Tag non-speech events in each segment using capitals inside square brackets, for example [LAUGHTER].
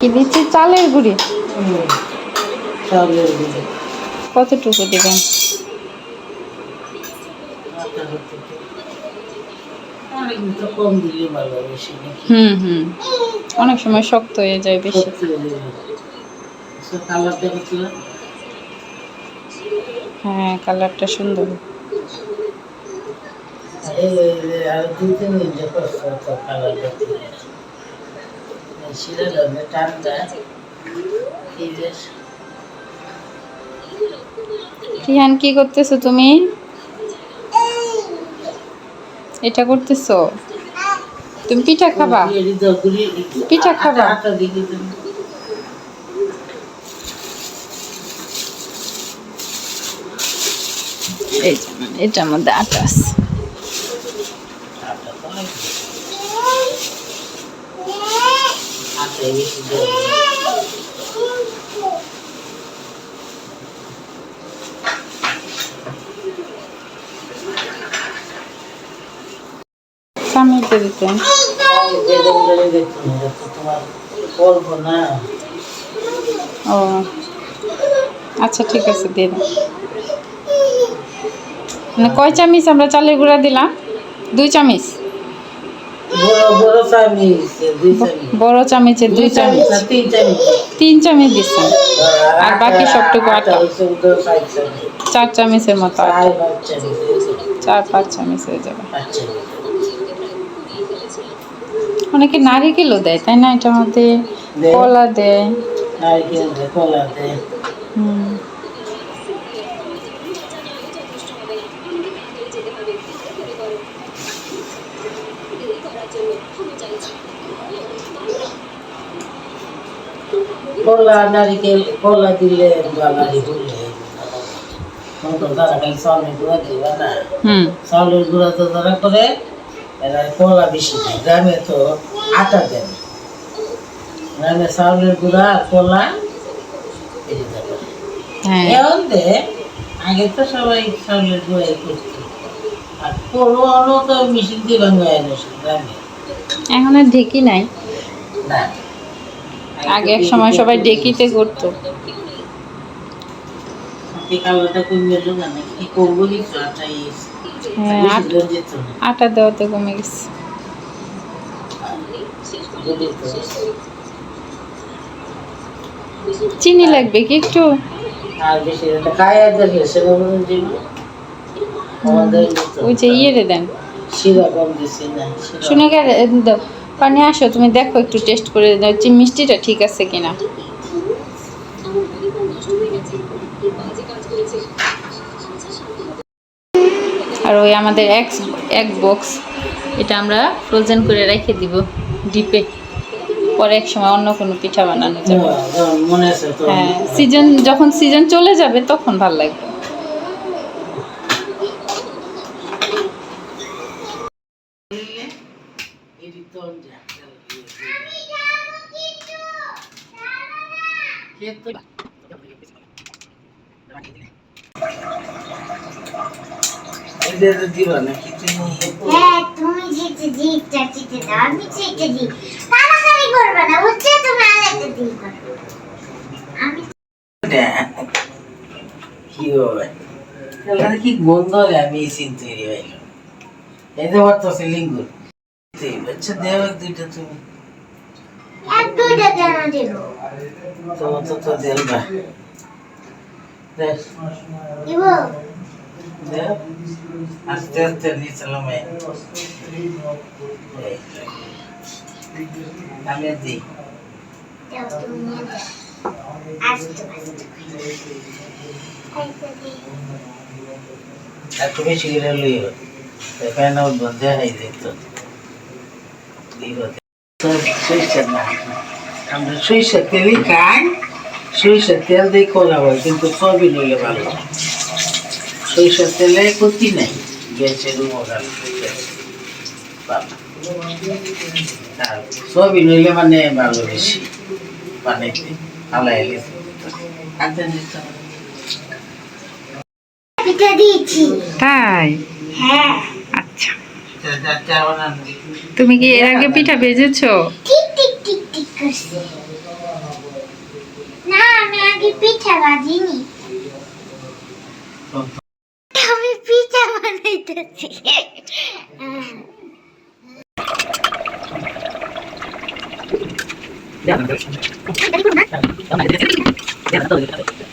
কি দিচ্ছি চালের গুঁড়ি। কতটুকু দেবেন? হুম হুম। অনেক সময় শক্ত হয়ে যায় বেশি। দেখেছিল হ্যাঁ কালারটা সুন্দর। এই এই আর দুই তিন দিন যে কষ্ট কালার শিরা লাগবে ঠান্ডা রিহান কি করতেছো তুমি? এটা করতেছো? তুমি পিঠা খাবা? পিঠা খাবা? যে, এটার মধ্যে আটা আছে আটা তো লাগবে বেশি দিতেন ও আচ্ছা ঠিক আছে, দিয়ে দেন মানে কয় চামিচ আমরা চালের গুঁড়া দিলাম? দুই চামিচ? বড় বড় চামিচ দুই চামিচ। তিন চামিচ। দিচ্ছেন। আর বাকি সবটুকু আটা। চার চামিচের মতো চার পাঁচ চামিচ হয়ে যাবে। অনেকে নারিকেলও দেয় তাই না? এটার মধ্যে কলা দেয়। নারকেল দে কলা দে কলা নারিকেল কলা দিলে বললে চাউলের গুঁড়া দিবা না? চাউলের গুঁড়া তো তারা করে এরা কলা বেশি দেয়। গ্রামে তো আটা দেন গ্রামে চাউলের গুঁড়া কলা। হ্যাঁ। এখন দে আগে তো সবাই চাউলের গুঁড়াই করতো। আর তো মেশিন দিয়ে ভাঙায় এনেছে গ্রামে। এখন আর ঢেকি নাই। না। আগে এক সময় সবাই ডেকিতে করতো হ্যাঁ আট- দেওয়াতে কমে গেছে। চিনি লাগবে কি একটু? ওই যে ইয়ে দেন। শুনে গেলে দাও পানি আসো তুমি দেখো একটু টেস্ট করে যে মিষ্টিটা ঠিক আছে কিনা। আর ওই আমাদের এক এক বক্স এটা আমরা ফ্রোজেন করে রেখে দিব ডিপে পরে এক সময় অন্য কোনো পিঠা বানানো যাবে। হ্যাঁ, তো। হ্যাঁ সিজন যখন সিজন চলে যাবে তখন ভালো লাগবে। এটি তো যা খেতে এটা তো দিবা না কিছু হ্যাঁ তুমি যেতে দিকটা চিতে দাও আমি চেটে দিই তাড়াতাড়ি করবে আচ্ছা দেও এক দুইটা তুমি। এক দুইটা কেন দেবো? তো তো তো দেলবা দেখ। দিব? আস্তে আস্তে আমি তুমি নিয়ে আস্তে আস্তে আস্তে। দিই একটু বেশি করে এখানে বন্ধে হাই দেখতো। সরিষার না আমরা সরিষার তেলই খাই সরিষার তেল দিয়ে করা হয় কিন্তু সবই নইলে ভালো সরিষার তেলে ক্ষতি নাই গ্যাসের উপকার সবই নইলে মানে ভালো বেশি বানাইতে হালাই গেছে আনতে দিতে হবে। পিঠা দিয়েছি তাই হ্যাঁ আচ্ছা দি। তুমি কি এর আগে পিঠা ভেজেছো? টিক টিক টিক টিক করছে। না আমি আগে পিঠা বাজিনি আমি পিঠা বানাইতেছি আটাটা তো সবথেকে আটা তো সবথেকে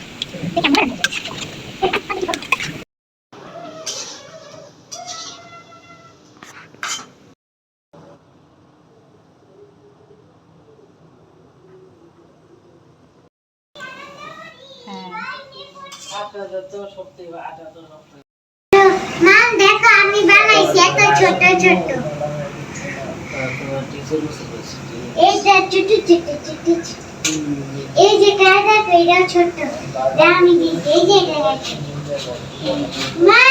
মা দেখো আমি বানাইছি এত ছোট ছোট। এইটা ছোট ছোট ছোট ছোট এই যে কায়দা এটা ছোট। আমি দিচ্ছি এই যে মা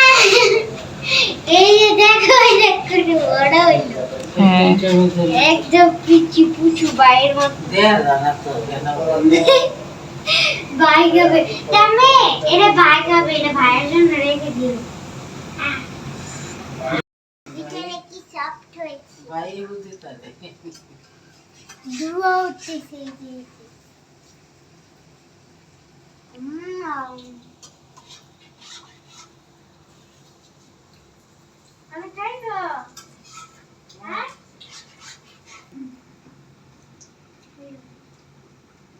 এই যে দেখো এটা একটু বড় হইল। হ্যাঁ। একদম পিচি পুচু বাইরের মতো। [LAUGHS] ভাই খাবে তামে এটা ভাই খাবে এটা ভাইয়ের জন্য রেখে দিও। ভিতরে কি সফট হয়েছে? ভাই বুঝি তাহলে। ধোয়া উঠতেছে এই যে উম, আমি। হ্যাঁ?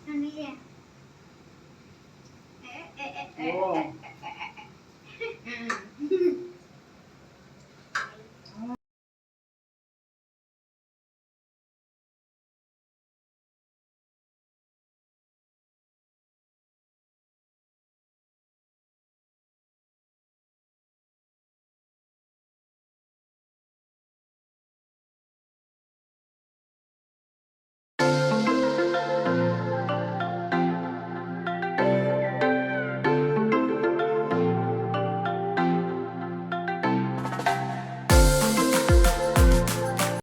আমি 哦。